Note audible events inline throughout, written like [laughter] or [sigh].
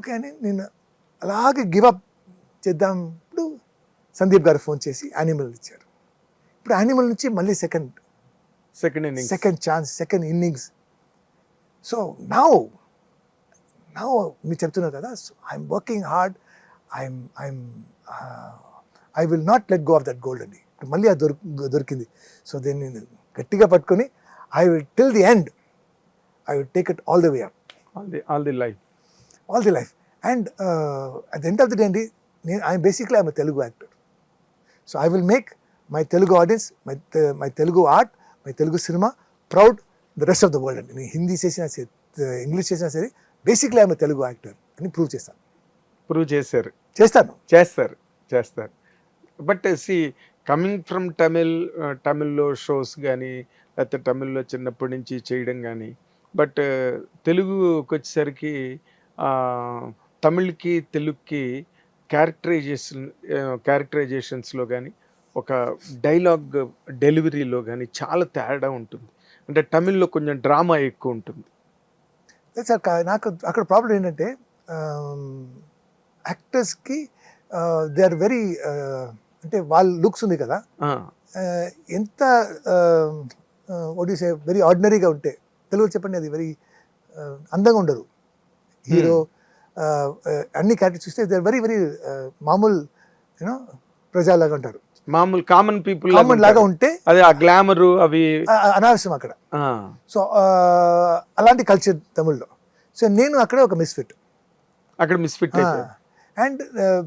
Okay అని నేను అలాగే గివప్ చేద్దాం ఇప్పుడు సందీప్ గారు ఫోన్ చేసి యానిమల్ ఇచ్చారు. ఇప్పుడు యానిమల్ నుంచి మళ్ళీ second second inning second chance second innings so now now మీరు చెప్తున్నారు కదా I'm working hard I'm I'm I will not let go of that gold అండి. ఇప్పుడు మళ్ళీ అది దొరికి దొరికింది. సో దీన్ని నేను గట్టిగా పట్టుకొని I will till the end I will take it all the way up all the all the life all the life and at the end of the day అండి నేను I basically I'm Telugu actor so I will make my Telugu audience my my Telugu art my Telugu cinema proud the rest of the world అండి నేను హిందీ చేసినా సరే English చేసినా సరే basically I'm Telugu actor అని prove చేస్తాను. ప్రూవ్ చేశారు. చేస్తాను. చేస్తారు చేస్తారు. But see coming from Tamil తమిళ్ళో shows కానీ లేకపోతే తమిళ్ళో చిన్నప్పటి నుంచి చేయడం కానీ బట్ తెలుగుకి వచ్చేసరికి ఆ, తమిళ్కి తెలుగుకి క్యారెక్టరైజేషన్ క్యారెక్టరైజేషన్స్లో కానీ ఒక డైలాగ్ డెలివరీలో కానీ చాలా తేడా ఉంటుంది. అంటే తమిళ్ళో కొంచెం డ్రామా ఎక్కువ ఉంటుంది. సార్ నాకు అక్కడ ప్రాబ్లం ఏంటంటే యాక్టర్స్కి దే ఆర్ వెరీ అంటే వాళ్ళ లుక్స్ ఉంది కదా. ఎంత సే వెరీ ఆర్డినరీగా ఉంటే తెలుగు చెప్పండి అది వెరీ అందంగా ఉండరు హీరో అన్ని క్యారెక్టర్స్ చూస్తే దే వెరీ వెరీ మామూలు యూనో ప్రజలాగా ఉంటారు. మామూలు కామన్ పీపుల్ కామన్ లాగా ఉంటే అదే ఆ గ్లామరు అవి ఆ, అనవసరం అక్కడ. సో అలాంటి కల్చర్ తమిళ్ళో. సో నేను అక్కడే ఒక మిస్ఫిట్ అక్కడ misfit and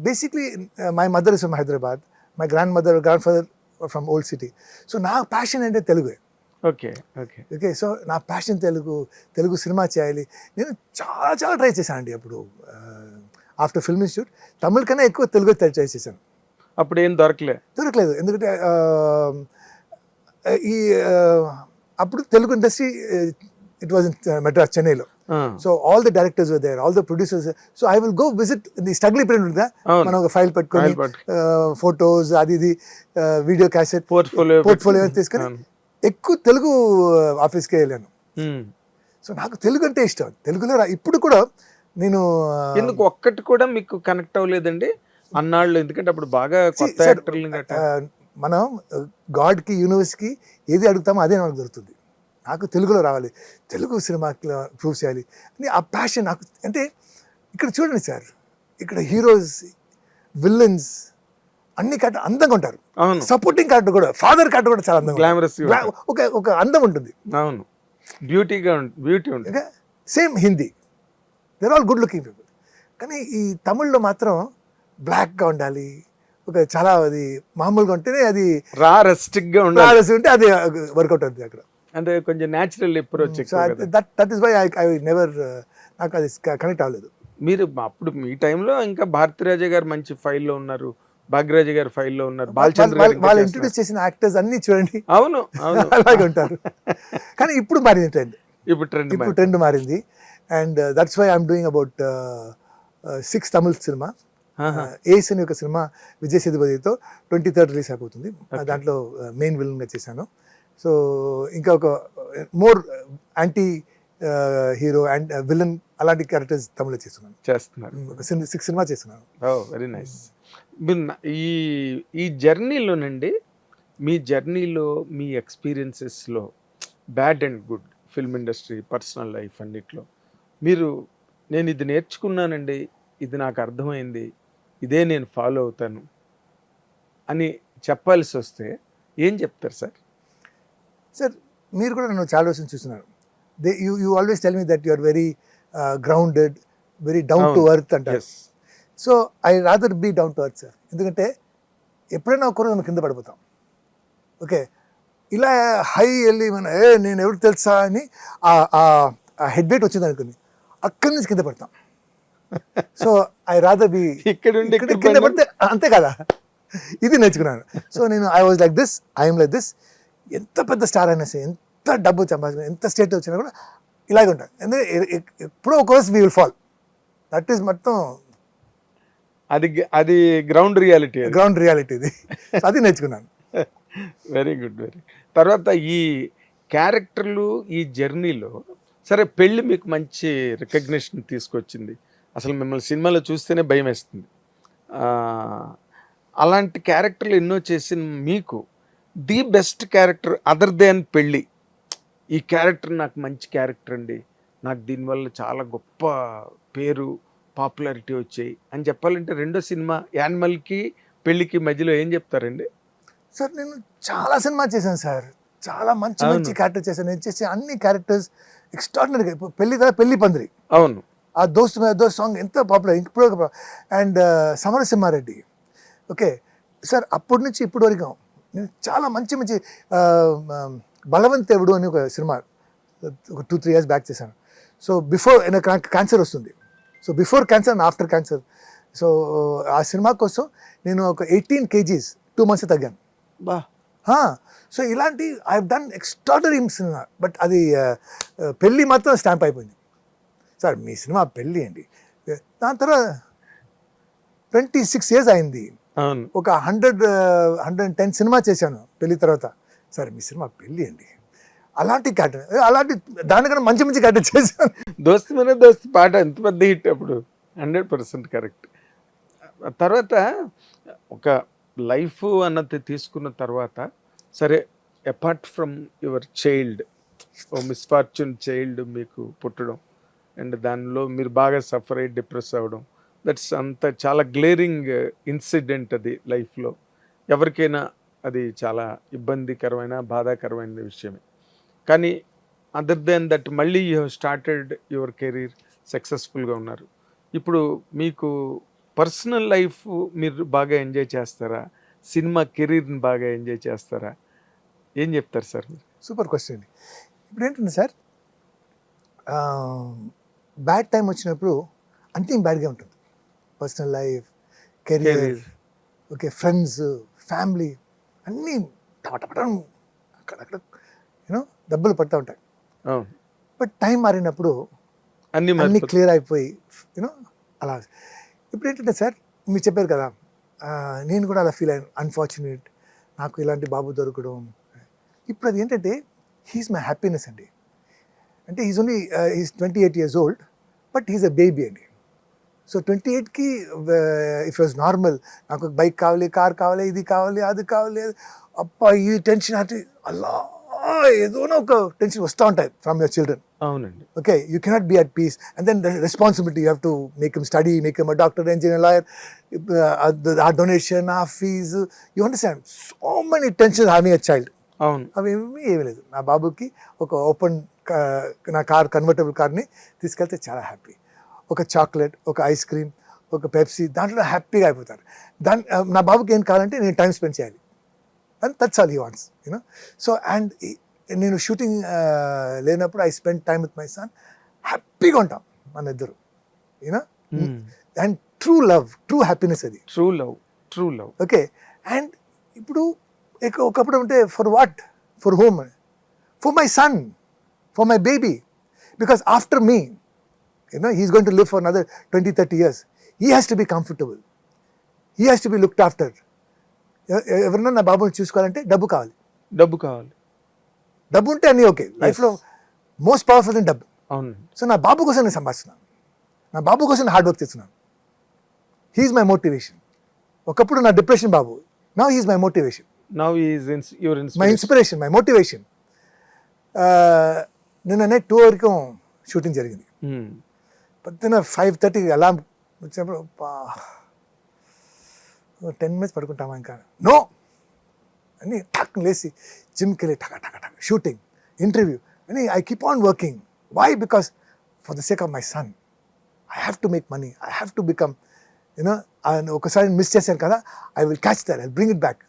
basically my mother is from Hyderabad my grandmother grandfather from old city so నా ప్యాషన్ అంటే Telugu. Okay okay. Okay so నా ప్యాషన్ తెలుగు తెలుగు సినిమా చేయాలి. నేను చాలా చాలా ట్రై చేశాను అండి అప్పుడు ఆఫ్టర్ ఫిల్మ్ ఇన్స్టిట్యూట్. తమిళ కన్నా ఎక్కువ తెలుగు ట్రై చేశాను అప్పుడు ఏం దొరకలే. దొరకలేదు. ఎందుకంటే ఈ అప్పుడు Telugu industry it was Madras చెన్నైలో so all the directors there all the producers so I will go visit the struggle period ఉంటుందా. మనం ఒక ఫైల్ పెట్టుకొని ఫొటోస్ అది ఇది వీడియో క్యాసెట్ పోర్ట్ఫోలియో పోర్ట్ఫోలియో తీసుకొని. ఎక్కువ తెలుగు ఆఫీస్కి వెళ్ళాను. సో నాకు తెలుగు అంటే ఇష్టం. తెలుగులో రా- ఇప్పుడు కూడా నేను ఎందుకు ఒక్కటి కూడా మీకు కనెక్ట్ అవ్వలేదండి? అన్నాళ్ళు ఎందుకంటే అప్పుడు బాగా కొత్త యాక్టర్లు మనం గాడ్కి యూనివర్స్కి ఏది అడుగుతామో అదే మనకు దొరుకుతుంది. నాకు తెలుగులో రావాలి. తెలుగు సినిమాకి ప్రూవ్ చేయాలి. అని ఆ ప్యాషన్ నాకు అంటే ఇక్కడ చూడండి సార్. ఇక్కడ హీరోస్ విల్లన్స్ అన్ని క్యారెక్టర్ అందంగా ఉంటారు. అవును. సపోర్టింగ్ క్యారెక్టర్ కూడా ఫాదర్ క్యారెక్టర్ కూడా చాలా అందంగా ఒక ఒక అందం ఉంటుంది. అవును. బ్యూటీగా బ్యూటీ ఉంటుంది. Same Hindi there all good looking people కానీ ఈ తమిళ్ళో మాత్రం బ్లాక్గా ఉండాలి ఒక చాలా అది మామూలుగా ఉంటేనే అది రా రెస్టిక్గా ఉండాలి. ఉంటే అది వర్కౌట్ అవుతుంది అక్కడ. అంటే కొంచెం natural approach that that is why I I never నాకు అది కనెక్ట్ అవ్వలేదు. మీరు అప్పుడు మీ టైంలో ఇంకా భారతిరాజా గారు మంచి ఫైల్లో ఉన్నారు. భాగ్యరాజ గారు ఫైల్లో ఉన్నారు. బాలచంద్ర వాళ్ళు-. ఇంట్రడ్యూస్ చేసిన యాక్టర్స్ అన్ని చూడండి. అవును [laughs] అలాగే ఉంటారు. కానీ ఇప్పుడు మారింది ట్రెండ్ ఇప్పుడు ట్రెండ్ ఇప్పుడు ట్రెండ్ మారింది. And that's why I'm doing about six Tamil cinema ace అని ఒక సినిమా విజయ్ సేతుపతితో ట్వంటీ థర్డ్ రిలీజ్ అయిపోతుంది. దాంట్లో మెయిన్ విలన్గా చేశాను. సో ఇంకా ఒక more anti hero and villain అలాంటి క్యారెక్టర్స్ తమిళ చేస్తున్నాను. చేస్తున్నారు. ఒక సిక్స్ సినిమా చేస్తున్నాను. వెరీ నైస్ ఈ ఈ జర్నీలోనండి మీ జర్నీలో మీ ఎక్స్పీరియన్సెస్లో bad and good film industry personal life అన్నిట్లో. మీరు నేను ఇది నేర్చుకున్నానండి ఇది నాకు అర్థమైంది ఇదే నేను ఫాలో అవుతాను అని చెప్పాల్సి వస్తే ఏం చెప్తారు సార్? సార్ మీరు కూడా నన్ను చాలా రోజులు చూస్తున్నారు. They you you always tell me that you are very grounded very down to. Earth అంటారు. So I rather be down to earth sir ఎందుకంటే ఎప్పుడైనా ఒక రోజు మనం కింద పడిపోతాం. ఓకే? ఇలా హై వెళ్ళి మన ఏ నేను ఎవరికి తెలుసా? అని ఆ హెడ్ వెయిట్ వచ్చింది అనుకుని అక్కడి నుంచి కింద పడతాం. [laughs] సో ఐ రాదర్ బి ఇక్కడ కింద పడితే అంతే కదా? ఇది నేర్చుకున్నాను. సో నేను I was like this I'm like this ఎంత పెద్ద స్టార్ అయినా సరే ఎంత డబ్బు సంపాదించిన ఎంత స్టేట్ వచ్చినా కూడా ఇలాగే ఉంటాను ఎందుకంటే ఎప్పుడో ఒక రోజు we will fall that is మొత్తం అది అది గ్రౌండ్ రియాలిటీ గ్రౌండ్ రియాలిటీ ఇది. [laughs] అది నేర్చుకున్నాను. వెరీ గుడ్ వెరీ తర్వాత ఈ క్యారెక్టర్లు ఈ జర్నీలో సరే పెళ్ళి మీకు మంచి రికగ్నిషన్ తీసుకొచ్చింది. అసలు మిమ్మల్ని సినిమాలో చూస్తేనే భయం వేస్తుంది. అలాంటి క్యారెక్టర్లు ఎన్నో చేసిన మీకు the best character other than పెళ్ళి. ఈ క్యారెక్టర్ నాకు మంచి క్యారెక్టర్ అండి. నాకు దీనివల్ల చాలా గొప్ప పేరు పాపులారిటీ వచ్చాయి అని చెప్పాలంటే రెండో సినిమా యానిమల్కి పెళ్ళికి మధ్యలో ఏం చెప్తారండి? సార్ నేను చాలా సినిమా చేశాను సార్. చాలా మంచి. మంచి క్యారెక్టర్ చేశాను. నేను చేసే అన్ని క్యారెక్టర్స్ ఎక్స్ట్రాడినరీగా ఇప్పుడు పెళ్ళి పెళ్ళి పందిరి. అవును. ఆ దోస్త్ మీద దోస్త్ సాంగ్ ఎంత పాపులర్ ఇప్పుడు అండ్ సమరసింహారెడ్డి ఓకే. సార్ అప్పటి నుంచి ఇప్పటి వరకు నేను చాలా మంచి మంచి బలవంతేవుడు అని ఒక సినిమా ఒక టూ త్రీ ఇయర్స్ బ్యాక్ చేశాను. సో బిఫోర్ నాకు క్యాన్సర్ వస్తుంది. So before cancer and after cancer so ఆ సినిమా కోసం నేను ఒక ఎయిటీన్ కేజీస్ టూ మంత్స్ తగ్గాను. బా. సో ఇలాంటి I done extraordinary cinema but అది పెళ్ళి మాత్రం స్టాంప్ అయిపోయింది. సార్ మీ సినిమా పెళ్ళి అండి. దాని తర్వాత ట్వంటీ సిక్స్ ఇయర్స్ అయింది ఒక హండ్రెడ్ హండ్రెడ్ టెన్ సినిమా చేశాను పెళ్ళి తర్వాత. సార్ మీ సినిమా పెళ్ళి అండి. అలాంటి క్యారెక్టర్ అలాంటి దానికన్నా మంచి మంచి క్యారెక్టర్ చేశాను. దోస్తి మీద దోస్తి పాట ఎంత పెద్ద హిట్ అప్పుడు? Hundred percent correct. తర్వాత ఒక లైఫ్ అన్నది తీసుకున్న తర్వాత సరే apart from your child a misfortune child మీకు పుట్టడం అండ్ దానిలో మీరు బాగా సఫర్ అయ్యి డిప్రెస్ అవ్వడం దట్స్ అంత చాలా గ్లేరింగ్ ఇన్సిడెంట్ అది లైఫ్లో. ఎవరికైనా అది చాలా ఇబ్బందికరమైన బాధాకరమైన విషయమే. కానీ అదర్ దెన్ దట్ మళ్ళీ యూ స్టార్టెడ్ యువర్ కెరీర్ సక్సెస్ఫుల్గా ఉన్నారు. ఇప్పుడు మీకు పర్సనల్ లైఫ్ మీరు బాగా ఎంజాయ్ చేస్తారా? సినిమా కెరీర్ని బాగా ఎంజాయ్ చేస్తారా? ఏం చెప్తారు సార్ మీరు? సూపర్ క్వశ్చన్ ఇప్పుడు ఏంటంటే సార్ బ్యాడ్ టైం వచ్చినప్పుడు అన్నీ బ్యాడ్గా ఉంటుంది. Personal life career okay friends family అన్నీ టపటపటం అక్కడక్కడ దెబ్బలు పడుతూ ఉంటాయి. బట్ టైం మారినప్పుడు అన్ని అన్నీ క్లియర్ అయిపోయి యూనో అలా. ఇప్పుడు ఏంటంటే సార్ మీరు చెప్పారు కదా నేను కూడా అలా ఫీల్ అయ్యాను. అన్ఫార్చునేట్ నాకు ఇలాంటి బాబు దొరకడం. ఇప్పుడు అది ఏంటంటే హీస్ మై హ్యాపీనెస్ అండి. అంటే is only is twenty eight years old but is a baby అండి. సో ట్వంటీ ఎయిట్కి ఇఫ్ వాజ్ నార్మల్ నాకు బైక్ కావాలి కార్ కావాలి ఇది కావాలి అది కావాలి అప్ప ఈ టెన్షన్ అంటే అలా ఏదోనో ఒక టెన్షన్ వస్తూ ఉంటాయి ఫ్రమ్ యువర్ చిల్డ్రన్. అవునండి. Okay you cannot be at peace. And then responsibility you have to make M study make M doctor engineer lawyer. ఆ డొనేషన్ ఆ fee you understand. So many tension having a child. అవును. అవేమీ ఏమీ లేదు. నా బాబుకి ఒక ఓపెన్ నా కార్ కన్వర్టబుల్ కార్ని తీసుకెళ్తే చాలా హ్యాపీ. ఒక చాక్లెట్ ఒక ఐస్ క్రీమ్ ఒక పెప్సీ దాంట్లో హ్యాపీగా అయిపోతారు. దాని నా బాబుకి ఏం కావాలంటే నేను టైం స్పెండ్ చేయాలి. And that's all he wants you know so and నేను షూటింగ్ లేనప్పుడు I spend time with my son హ్యాపీగా ఉంటాం మన ఇద్దరు you know and true love true happiness అది. True love true love okay and ఇప్పుడు ఇక- ఒకప్పుడు అంటే for what for home for my son for my baby because after me you know he's going to live for another twenty thirty years he has to be comfortable he has to be looked after ఎవరన్నా నా బాబుని చూసుకోవాలంటే డబ్బు కావాలి. డబ్బు కావాలి. డబ్బు ఉంటే అన్నీ ఓకే. లైఫ్లో మోస్ట్ పవర్ఫుల్ ఇన్ డబ్బు. అవును సో నా బాబు కోసం నేను సంపాదిస్తున్నాను నా బాబు కోసం హార్డ్ వర్క్ చేస్తున్నాను. హీఈస్ మై మోటివేషన్ ఒకప్పుడు నా డిప్రెషన్ బాబు. నా he's my motivation now is your my inspiration my motivation నిన్ననే టూ వరకు షూటింగ్ జరిగింది. పొద్దున్న ఫైవ్ థర్టీకి అలా వచ్చినప్పుడు టెన్ మినిట్స్ పడుకుంటామా ఇంకా? నో! అని టక్ లేసి జిమ్కి వెళ్ళి టక టక టక షూటింగ్ ఇంటర్వ్యూ అని I keep on working why because for the sake of my son I have to make money I have to become you know ఒకసారి మిస్ చేశాను కదా I will catch there I bring it back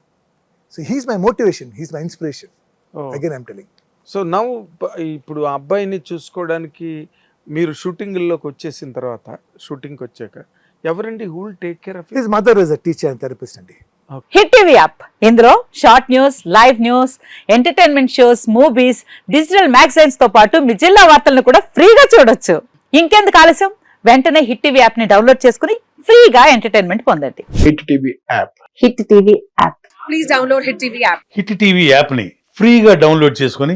so he's my motivation he's my inspiration again I'm telling so now ఇప్పుడు ఆ అబ్బాయిని చూసుకోవడానికి మీరు షూటింగ్లోకి వచ్చేసిన తర్వాత షూటింగ్కి వచ్చాక ఎవరండి? Who will take care of his mother is a teacher and. Therapist అండి హిట్ టీవీ యాప్ ఇందులో short news live news entertainment shows movies digital మ్యాగజైన్స్తో పాటు మీ జిల్లా వార్తలను కూడా ఫ్రీగా చూడొచ్చు. ఇంకెందుకు ఆలస్యం? వెంటనే హిట్ టీవీ యాప్ని డౌన్లోడ్ చేసుకుని ఫ్రీగా ఎంటర్టైన్మెంట్ పొందండి. Hit TV app hit TV app please download Hit TV app. Hit TV యాప్ని ఫ్రీగా డౌన్లోడ్ చేసుకొని